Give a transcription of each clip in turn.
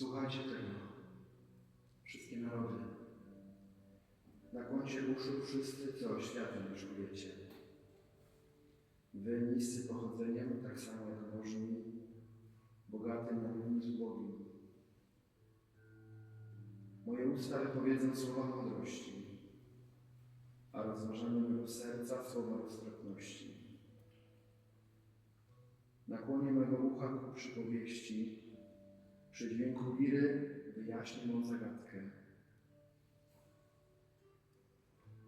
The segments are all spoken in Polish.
Słuchajcie tego, wszystkie narody. Nakłoncie uszu wszyscy, co świecie nie czujecie. Wy niscy pochodzeniem, tak samo jak możni, bogaty na równi z. Moje usta wypowiedzą słowa mądrości, a rozważanie mego serca słowa roztropności. Nakłonie mego ucha ku przypowieści, przy dźwięku liry wyjaśnię mą zagadkę.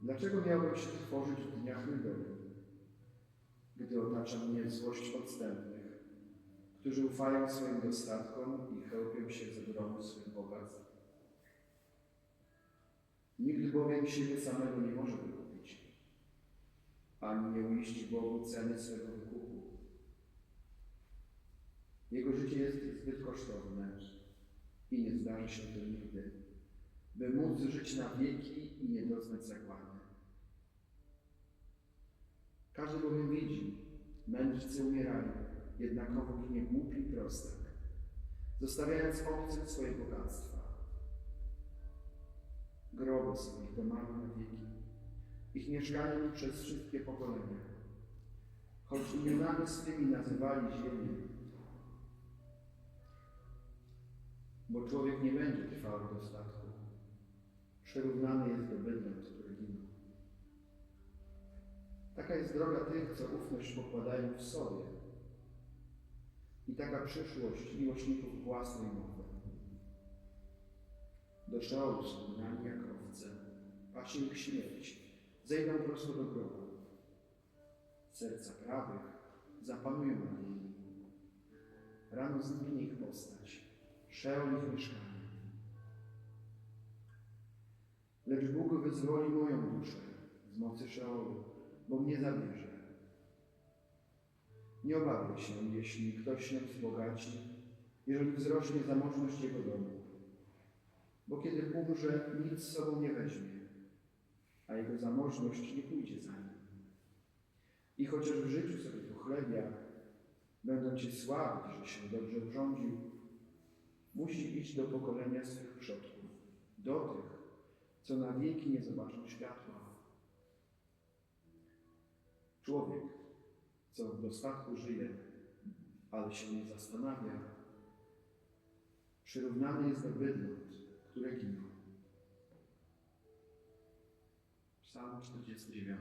Dlaczego miałbym się tworzyć w dniach niedoby, gdy otacza mnie złość podstępnych, którzy ufają swoim dostatkom i chełpią się ze gromu swych bogactw? Nikt bowiem siebie samego nie może wykupić, ani nie uiści Bogu ceny swego. Jego życie jest zbyt kosztowne i nie zdarzy się to nigdy, by móc żyć na wieki i nie doznać zagłady. Każdy bowiem widzi, mędrcy umierają, jednakowo ginie głupi prostak, zostawiając obcym swoje bogactwa. Groby są ich domami na wieki, ich mieszkaniem przez wszystkie pokolenia. Choć imionami swymi nazywali ziemię, bo człowiek nie będzie trwał w dostatku. Przyrównany jest do bydląt, które giną. Taka jest droga tych, co ufność pokładają w sobie. I taka przyszłość miłośników własnej mowy. Do szału są gnani jak owce, ich śmierć, zejdą prosto do grobu. Serca prawych zapanują nad nimi. Rano zniknie ich postać, Szeol ich mieszkanie. Lecz Bóg wyzwoli moją duszę z mocy Szeolu, bo mnie zabierze. Nie obawiaj się, jeśli ktoś się wzbogaci, jeżeli wzrośnie zamożność jego domu. Bo kiedy umrze, nic z sobą nie weźmie, a jego zamożność nie pójdzie za nim. I chociaż w życiu sobie pochlebia, będą cię sławić, że się dobrze urządził, musi iść do pokolenia swych przodków, do tych, co na wieki nie zobaczą światła. Człowiek, co w dostatku żyje, ale się nie zastanawia, przyrównany jest do bydląt, które giną. Psalm 49.